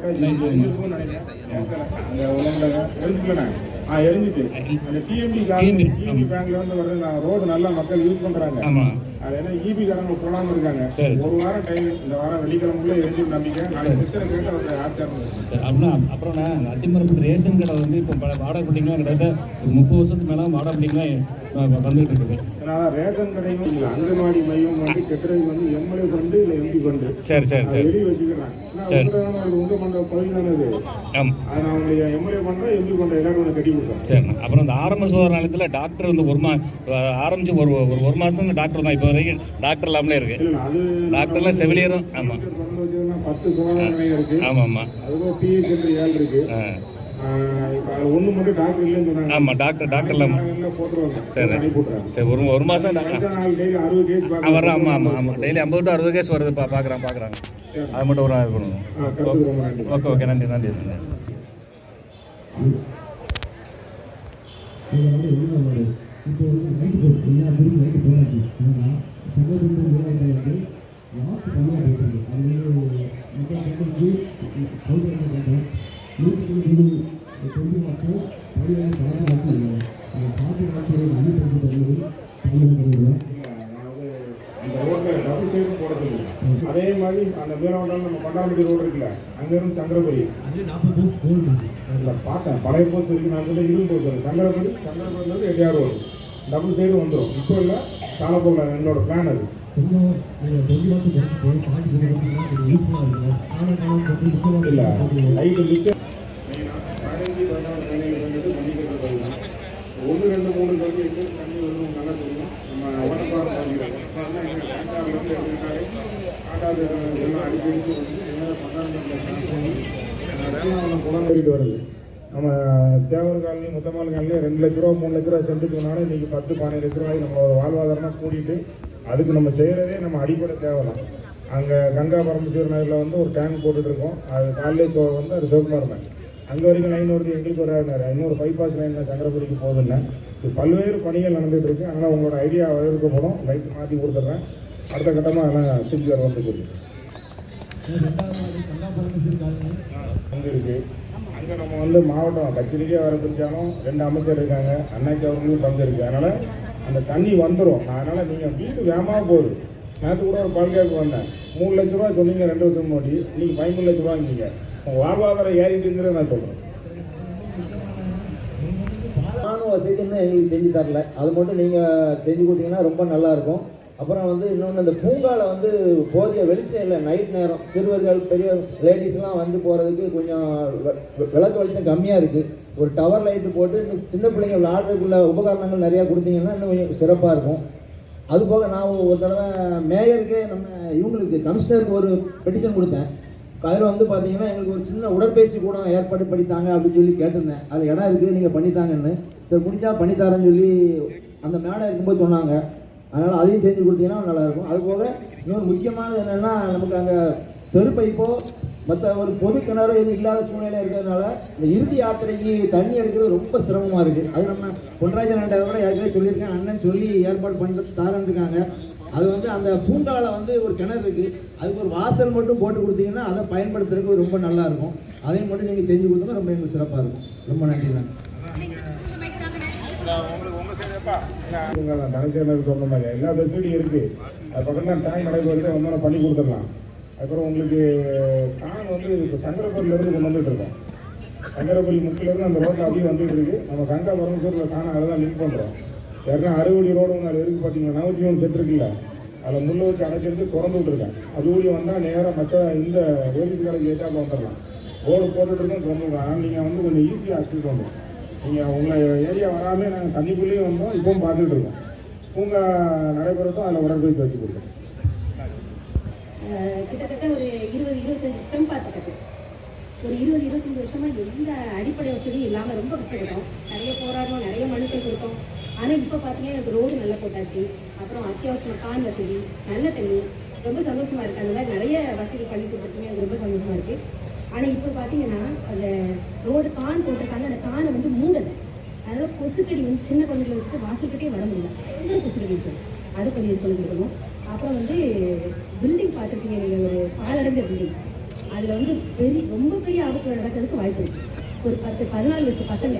来ないように。அந்த எரிஞ்சுக்கலண்ணே ஆ எரிஞ்சிட்டு. அந்த TMT TMT பேங்க்ல இருந்து வருது நான் ரோடு நல்லா மக்கள் யூஸ் பண்றாங்க. அது என்ன இபி காரங்க போடாம இருக்காங்க. ஒரு வாரம் டைம் இந்த வாரம் வெள்ளிக்கிழமைக்குள்ள எரிஞ்சு நம்பிக்கை. நாளைக்கு மிஸ்டர் கேட்டு அவர் ஆஸ்காரம் சரி அப்படின்னா ரேஷன் கடை வந்து இப்போ வாடகை பிடிக்கலாம் கிட்டத்தட்ட ஒரு முப்பது வருஷத்துக்கு மேலே வாடகை பிடிக்கலாம் வந்துட்டு இருக்குது. ஏன்னா ரேஷன் கடையும் இல்ல அங்கன்வாடி மையம் வந்து கெட்டுறதுக்கு வந்து எம்எல்ஏ ஃபண்டு இல்லை எம்பி ஃபண்டு சரி சரி சரி. வெளியே. உங்க பகுதி தானே ஆமாம் அதை நான் உங்களுக்கு எம்எல்ஏ பண்றேன் எம்பி பண்றேன் எல்லாரும் ஒன்று கட்டி கொடுத்தேன் சரிண்ணா. அப்புறம் இந்த ஆரம்ப சுகாதார நிலையத்தில் டாக்டர் வந்து ஒரு மா ஆரம்பிச்சு ஒரு ஒரு ஒரு மாதம் டாக்டர் தான். இப்போ வரைக்கும் டாக்டர் இல்லாமலே இருக்கு. அது டாக்டர்லாம் செவிலியரும் ஆமாம் திறந்து வச்சதுன்னா பத்து சுகாதார நிலையம் இருக்கு ஆமாம் ஆமாம் அதுவும் பிஹெச் சென்டர் ஏழு இருக்கு. ஆ. ஆஹ் இப்ப அது ஒண்ணு மட்டும் டாக்டர் இல்லைன்னு சொன்னாங்க. ஆமாம் டாக்டர் டாக்டர் இல்லாமல் சரி. சரி ஒரு ஒரு மாதம் வர்றேன் ஆமாம் ஆமாம் ஆமாம் டெய்லி ஐம்பது டு அறுபது கேஸ் வருது பா பார்க்குறான் பார்க்குறாங்க அது மட்டும் ஒரு இது பண்ணுவோம். Okay okay. நன்றி நன்றி நன்றி. இப்போ வந்து நைட்டு போட்டு எல்லா பேரும் நைட்டு போயாச்சு ஆனால் சகோதரர்கள் விளையாட்டு லாஸ்ட் கம்மியாக போயிட்டாங்க அது வந்து மக்கள் வந்து சௌகரியம் கேட்டோம் நூற்றி இருபது சொல்லி மட்டும் பரிவான பாதுகாப்பு இல்லை அந்த பாதுகாப்பு அனுப்பி தருவது தமிழக அந்த ரோட்ல டபுள் சைடு சொல்லுங்க அதே மாதிரி அந்த வீரவட்டம் நம்ம கொண்டாம்பட்டி ரோடு இருக்குல்ல அங்க இருந்து சங்கரபுரி இல்ல பார்த்தேன் பழைய போஸ்ட் இருக்கு நான் சொல்ல இரும்பு இருக்கு சங்கரபுரி சங்கரபுரில இருந்து எட்டியார் ரோடு. டபுள் சைடு வந்துடும் இப்போ இல்லை காலப்போக்கில் என்னோட பிளான் அது. கொஞ்சம் நீங்கள் சொல்லி பார்த்து போட்டு பாட்டு கொஞ்சம் யூஸ்ஃபுல்லாக இருக்கும் கால காலம் போட்டு இல்ல முக்கியமாக லைட் மிச்சம் பதினஞ்சு பதினாறு பதினேழு வந்துட்டு மணிக்கட்டு பதினஞ்சு ஒன்று ரெண்டு மூணு கல்வி இருக்கு தண்ணி வந்து உங்களுக்கு நல்லா தெரியும் நம்ம ஓட்டப்பாறை பகுதியில் காட்டாறுலேருந்து எடுத்துக்கிட்டாலே காட்டாறு எல்லாம் வருது நம்ம தேவர் காலனி முத்தமால் காலனி ரெண்டு லட்ச ரூபா மூணு லட்ச ரூபா சென்ட்டுக்கு வேணாலும் இன்னைக்கு பத்து பதினஞ்சு லட்ச ரூபாய் நம்மளோட வாழ்வாதாரமாக கூட்டிகிட்டு அதுக்கு நம்ம செய்கிறதே நம்ம அடிப்படை தேவை அங்கே கங்கா பரமேஸ்வரர் நகரில் வந்து ஒரு டேங்க் போட்டுட்ருக்கோம் அது காலையில் வந்து அது சிவகுமார் அங்கே வரைக்கும் லைன் வருது எங்களுக்கு வராது இன்னொரு பைபாஸ் லைன் சங்கரபுரிக்கு போகுதுன்னு இது பல்வேறு பணிகள் நடந்துகிட்ருக்கு இருக்கு. அதனால் உங்களோட ஐடியா வரவேற்கப்படும் லைட் மாற்றி கொடுத்துட்றேன் அடுத்த கட்டமாக அதெல்லாம் சிபிஆர் வந்து கொடுத்துருக்கேன் அங்கே இருக்கு அங்கே நம்ம வந்து மாவட்டம் கச்சேரிக்கே வர பிடிச்சாலும் ரெண்டு அமைச்சர் இருக்காங்க. அன்னைக்கு அவர்களும் பங்கு இருக்கு அதனால அந்த தண்ணி வந்துடும் அதனால நீங்கள் வீட்டு வேகமாக போகுது. நேற்று கூட ஒரு பல்கேக்கு வந்தேன். மூணு லட்ச ரூபா சொன்னீங்க ரெண்டு வருஷம் முன்னாடி. நீங்கள் பதிமூணு லட்ச ரூபாய்ங்க உங்கள் வாழ்வாதாரம் ஏறிட்டுங்கிறத நான் சொல்கிறேன் ராணுவ வசதின்னு எங்களுக்கு செஞ்சு தரல. அது மட்டும் நீங்கள் செஞ்சு கொடுத்தீங்கன்னா ரொம்ப நல்லா இருக்கும். அப்புறம் வந்து இன்னொன்று இந்த பூங்காவில் வந்து போதிய வெளிச்சம் இல்லை நைட் நேரம். சிறுவர்கள் பெரிய லேடிஸ்லாம் வந்து போகிறதுக்கு கொஞ்சம் விளக்கு வெளிச்சம் கம்மியாக இருக்குது ஒரு டவர் லைட்டு போட்டு இன்னும் சின்ன பிள்ளைங்க விளாட்றதுக்குள்ள உபகரணங்கள் நிறையா கொடுத்தீங்கன்னா இன்னும் கொஞ்சம் சிறப்பாக இருக்கும். அது போக நான் ஒரு தடவை மேயருக்கே நம்ம இவங்களுக்கு கமிஷனருக்கு ஒரு பெட்டிஷன் கொடுத்தேன். அதில் வந்து பார்த்தீங்கன்னா எங்களுக்கு ஒரு சின்ன உடற்பயிற்சி கூட ஏற்பாடு பண்ணித்தாங்க அப்படின்னு சொல்லி கேட்டிருந்தேன். அது இடம் இருக்குது நீங்கள் பண்ணித்தாங்கன்னு சரி முடிஞ்சால் பண்ணித்தாரேன்னு சொல்லி அந்த மேடம் இருக்கும்போது சொன்னாங்க. அதனால் அதையும் செஞ்சு கொடுத்தீங்கன்னா நல்லாயிருக்கும். அது போக இன்னொரு முக்கியமானது என்னென்னா நமக்கு அங்கே தெருப்பைப்போ மற்ற ஒரு பொது கிணறு எதுவும் இல்லாத சூழ்நிலை இருக்கிறதுனால இந்த இறுதி யாத்திரைக்கு தண்ணி எடுக்கிறது ரொம்ப சிரமமாக இருக்குது அது நம்ம பொன்ராஜன் அண்ணன் கூட ஏற்கனவே சொல்லியிருக்கேன் அண்ணன் சொல்லி ஏற்பாடு பண்ணிட்டு தாரன்னு இருக்காங்க அது வந்து அந்த பூண்டாவில் வந்து ஒரு கிணறு இருக்குது அதுக்கு ஒரு வாசல் மட்டும் போட்டு கொடுத்தீங்கன்னா அதை பயன்படுத்துறதுக்கு ரொம்ப நல்லாயிருக்கும். அதையும் மட்டும் நீங்கள் செஞ்சு கொடுத்தோம்னா ரொம்ப எங்களுக்கு சிறப்பாக இருக்கும். ரொம்ப நன்றி தான் கணக்கு சொன்ன மாதிரி எல்லா ஃபெசிலிட்டியும் இருக்குது அது பக்கத்தில் டேங்க் நடைபெறுது வந்தோம் பண்ணி கொடுத்துடலாம் அப்புறம் உங்களுக்கு கான் வந்து இப்போ சங்கரபுரில கொண்டு வந்துட்டு இருக்கோம் சங்கரபுரி முக்கிலேருந்து அந்த ரோட்டில் அப்படியே வந்துட்டு இருக்கு நம்ம கங்கா பரமேஸ்வரில் காண அதை தான் லிங்க் பண்ணுறோம் யாருன்னா அறுபடி ரோடு ஒன்று அது இருக்கு பார்த்தீங்கன்னா நூற்றி மூணு செட் இருக்குல்ல அதில் முள்ள வச்சு அடைச்சிருந்து திறந்து விட்டுருக்கேன் அது ஊழி வந்தால் நேராக மற்ற இந்த போலீஸ் காலேஜ் ஏற்றாப்ப வந்துடலாம் ரோடு போட்டுட்டு இருக்கோம் திறந்து விடுறோம் ஆனால் நீங்கள் வந்து கொஞ்சம் ஈஸியாக அக்சஸ் பண்ணுறோம் நீங்கள் உங்கள் ஏரியா வராமல் நாங்கள் தண்ணிக்குள்ளேயும் வந்தோம் இப்பவும் பார்த்துட்டு இருக்கோம். பூங்கா நடைபெறட்டும் அதில் உடற்பயிற்சி வச்சு கொடுத்தோம் அஹ் கிட்டத்தட்ட ஒரு இருபது இருபத்தஞ்சு ஸ்டெம் பார்த்துக்கிட்டு. ஒரு இருபது இருபத்தஞ்சு வருஷமாக எந்த அடிப்படை வசதியும் இல்லாமல் ரொம்ப கஷ்டப்பட்டோம். நிறைய போராடணும் நிறைய மனுக்கள் கொடுத்தோம். ஆனால் இப்போ பார்த்தீங்கன்னா எனக்கு ரோடு நல்லா போட்டாச்சு. அப்புறம் அத்தியாவசியம் கான் வசதி நல்ல தண்ணி. ரொம்ப சந்தோஷமாக இருக்குது அந்த மாதிரி நிறைய வசதி பண்ணி கொடுத்துருக்கீங்க எனக்கு ரொம்ப சந்தோஷமாக இருக்குது ஆனால் இப்போ பார்த்தீங்கன்னா அந்த ரோடு கான் போட்டிருக்காங்க அந்த கானை வந்து மூடலை. அதனால கொசுக்கடி வந்து சின்ன குழந்தைகளை வச்சுட்டு வாசல்கிட்டே வர முடியல. ரொம்ப கொசுக்கடி இருக்கும் அது கொஞ்சம் இது பண்ணிருக்கணும் அப்புறம் வந்து பில்டிங் பார்த்துருக்கீங்க நீங்கள் ஒரு பாலடைஞ்ச பில்டிங் அதில் வந்து பெரிய ரொம்ப பெரிய வாய்ப்பு இருக்குது ஒரு பத்து பதினாலு வயசு பசங்க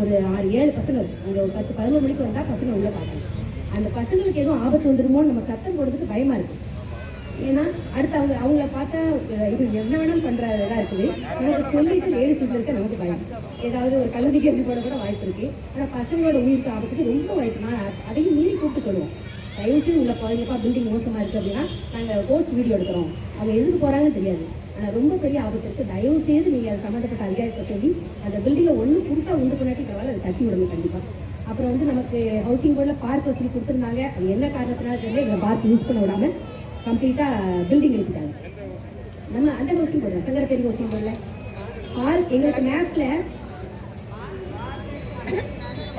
ஒரு ஆறு ஏழு பசங்க அங்கே ஒரு பத்து பதினொரு மணிக்கு வந்தால் பசங்க உள்ளே பார்க்கணும். அந்த பசங்களுக்கு எதுவும் ஆபத்து வந்துடுமோன்னு நம்ம சத்தம் போடுறதுக்கு பயமாக இருக்குது ஏன்னா அடுத்து அவங்க அவங்கள பார்த்தா இது என்ன வேணாலும் பண்ணுறதா இருக்குது. நமக்கு சொல்லிட்டு லேடிஸ் வீட்டில் இருக்க நமக்கு பயம். ஏதாவது ஒரு கல்லூரிக்கு இருந்து போட கூட வாய்ப்பு இருக்கு. ஆனால் பசங்களோட உயிருக்கு ஆபத்துக்கு ரொம்ப வாய்ப்பு. நான் அதையும் மீறி கூப்பிட்டு சொல்லுவோம். தயவுசெய்து உள்ள குழந்தைப்பா பில்டிங் மோசமாக இருக்குது அப்படின்னா நாங்கள் போஸ்ட் வீடியோ எடுக்கிறோம். அவங்க எதுக்கு போகிறாங்கன்னு தெரியாது. ஆனால் ரொம்ப பெரிய ஆபத்து இருக்குது தயவு செய்து நீங்கள் அது சம்மந்தப்பட்ட அதிகாரத்தை சொல்லி அந்த பில்டிங்கை ஒன்று புதுசாக உண்டு பண்ணாட்டி பரவாயில்ல அதை தட்டி விடுங்க கண்டிப்பாக அப்புறம் வந்து நமக்கு ஹவுசிங் போர்டில் பார்க் வசதி கொடுத்துருந்தாங்க. அது என்ன காரணத்தினால தெரியல. எங்களை பார்க் யூஸ் பண்ண விடாமல் கம்ப்ளீட்டாக பில்டிங் எழுப்பிட்டாங்க நம்ம அந்த ஹவுசிங் போர்டு பெரிய ஹவுசிங் போர்டில் ஆர் எங்களுக்கு மேப்ல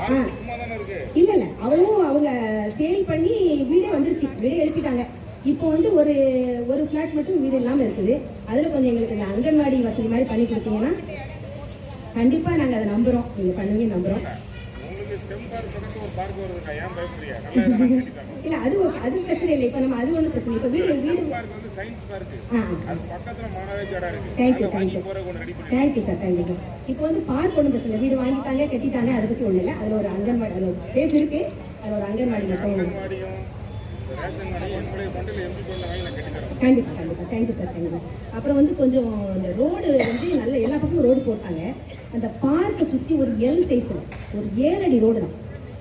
ஆ இல்ல இல்ல அவளும் அவங்க சேல் பண்ணி வீடே வந்துருச்சு. வீடே எழுப்பிட்டாங்க. இப்போ வந்து ஒரு ஒரு ஃபிளாட் மட்டும் வீடு இல்லாமல் இருக்குது. அதில் கொஞ்சம் எங்களுக்கு இந்த அங்கன்வாடி வசதி மாதிரி பண்ணி கொடுத்தீங்கன்னா கண்டிப்பாக நாங்கள் அதை நம்புகிறோம் நீங்கள் பண்ணுவீங்க நம்புகிறோம் இல்ல அது அது பிரச்சனை இல்லை. இப்போ நம்ம அது ஒன்றும் பிரச்சனை இப்போ வீடு வீடு அது அதை ரெடி பண்ணி தேங்க்யூ சார் தேங்க்யூ இப்போ வந்து பார்க் ஒன்றும் பிரச்சனை வீடு வாங்கிட்டாங்க கட்டிட்டாங்க அதை ஒன்றும் இல்லை. அதில் ஒரு அங்கன்வாடி இருக்கு. அதில் ஒரு அங்கன்வாடி மட்டும் அங்கன்வாடியும் இந்த ரேஷன் கடையும் என்னுடைய பண்டில் எம்பி பண்ண வாங்கி நான் கட்டி தரேன் கண்டிப்பா கண்டிப்பா. தேங்க்யூ சார் தேங்க்யூ அப்புறம் வந்து கொஞ்சம் இந்த ரோடு வந்து நல்ல எல்லா பக்கமும் ரோடு போட்டாங்க. அந்த பார்க்கை சுற்றி ஒரு எல் சைஸில் ஒரு ஏழு அடி ரோடு தான்.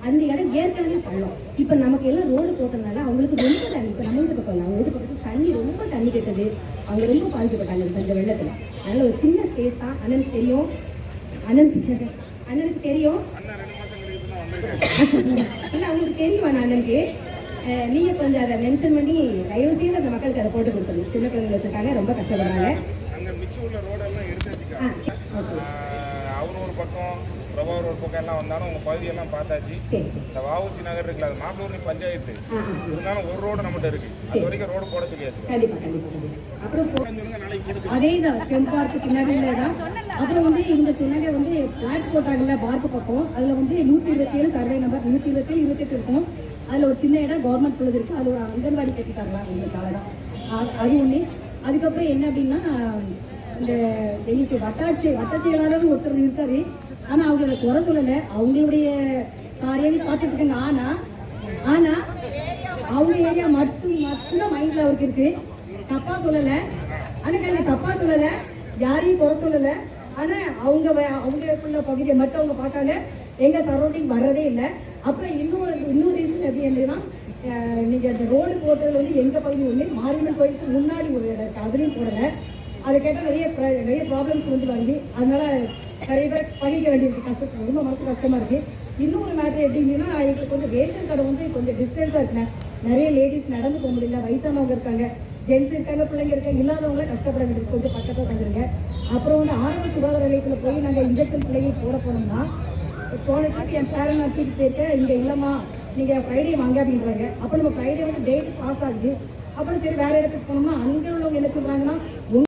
அந்த இடம் ஏற்கனவே பள்ளம். இப்போ நமக்கு எல்லாம் ரோடு போட்டதுனால அவங்களுக்கு ரொம்ப தண்ணி இப்போ நம்ம வீட்டு பக்கம் அவங்க வீட்டு பக்கத்தில் தண்ணி ரொம்ப தண்ணி கெட்டது. அவங்க ரொம்ப பாதிக்கப்பட்டாங்க இந்த வெள்ளத்தில். அதனால ஒரு சின்ன ஸ்பேஸ் தான். அண்ணனுக்கு தெரியும். அண்ணனுக்கு அண்ணனுக்கு தெரியும். இல்லை அவங்களுக்கு தெரியும் அண்ணா அண்ணனுக்கு? அஹ் நீங்க கொஞ்சம் அதை மென்ஷன் பண்ணி தயவு செய்து அந்த மக்களுக்கு அதை போட்டு கொடுத்துருங்க சின்ன பிள்ளைங்க வச்சிருக்காங்க ரொம்ப கஷ்டப்படுறாங்க. அங்க மிச்சம் உள்ள ரோடெல்லாம் எடுத்து ஆ வச்சுக்கா ஓகே அவர் ஒரு பக்கம் பிரபாகர் ஒரு பக்கம் எல்லாம் வந்தாலும் உங்க பகுதியெல்லாம் பார்த்தாச்சு. இந்த வாவுசி நகர் இருக்குல்ல அது மாப்பிளூர்னி பஞ்சாயத்து. இருந்தாலும் ஒரு ரோடு நம்மகிட்ட இருக்கு. அது வரைக்கும் ரோடு போட தெரியாது. அதே தான் ஸ்டெம் பார்க்கு பின்னாடியில தான். அப்புறம் வந்து இவங்க சொன்னாங்க வந்து பிளாட் போட்டாங்கல்ல பார்க்கு பக்கம். அதில் வந்து நூற்றி இருபத்தி ஏழு சர்வே நம்பர் நூற்றி இருபத்தி ஏழு இருபத்தெட்டு இருக்கும். அதில் ஒரு சின்ன இடம் கவர்மெண்ட் உள்ளது இருக்குது அதில் ஒரு அங்கன்வாடி கட்டி தரலாம் எங்களுக்காக தான். அது- ஒன்று அதுக்கப்புறம் என்ன அப்படின்னா இந்த எங்களுக்கு வட்டாட்சி வட்ட செயலாளர் ஒருத்தர் இருக்காரு. ஆனால் அவங்களோட குறை சொல்லலை. அவங்களுடைய காரியம் பார்த்துட்டு இருக்காங்க ஆனால் ஆனால் அவங்க ஏரியா மட்டும் மட்டும்தான் மைண்டில் அவருக்கு இருக்கு. தப்பாக சொல்லலை. ஆனால் நான் தப்பாக சொல்லலை. யாரையும் குறை சொல்லலை. ஆனால் அவங்க வ- அவங்களுக்குள்ள பகுதியை மட்டும் அவங்க பார்க்காங்க. எங்கள் சரௌண்டிங் வர்றதே இல்லை. அப்புறம் இன்னொரு இன்னொரு ரீசன் எப்படி அப்படின்னா நீங்கள் அந்த ரோடு போட்டது வந்து எங்க பகுதி ஒண்ணு மாரியம்மன் கோயிலுக்கு முன்னாடி ஒரு இடம் இருக்கு. அதுலயும் போடல. அதை கேட்டால் நிறைய ப்ர- நிறைய ப்ராப்ளம்ஸ் வந்து வாங்கி அதனால நிறைய பேர் பகிக்க வேண்டியிருக்கு. கஷ்டம் ரொம்ப மனசு கஷ்டமா இருக்கு. இன்னொரு மேட்ரு எப்படின்னா எங்களுக்கு வந்து ரேஷன் கடை வந்து கொஞ்சம் டிஸ்டன்ஸாக இருக்குண்ணே. நிறைய லேடிஸ் நடந்து போக முடியல வயசானவங்க இருக்காங்க. ஜென்ஸ் இருக்காங்க பிள்ளைங்க இருக்காங்க இல்லாதவங்கள கஷ்டப்பட வேண்டியது கொஞ்சம் பக்கத்தில் தந்துருங்க அப்புறம் வந்து ஆரம்ப சுகாதார நிலையத்தில் போய் நாங்கள் இன்ஜெக்ஷன் பிள்ளைங்க போட போனோம்னா போனதுக்கு என் பேரன் நான் தூக்கிட்டு போயிருக்கேன் இங்கே இல்லைம்மா நீங்கள் ஃப்ரைடே வாங்க அப்படின்றாங்க. அப்போ நம்ம ஃப்ரைடே வந்து டேட் பாஸ் ஆகுது. அப்புறம் சரி வேற இடத்துக்கு போனோம்னா அங்கே உள்ளவங்க என்ன சொல்கிறாங்கன்னா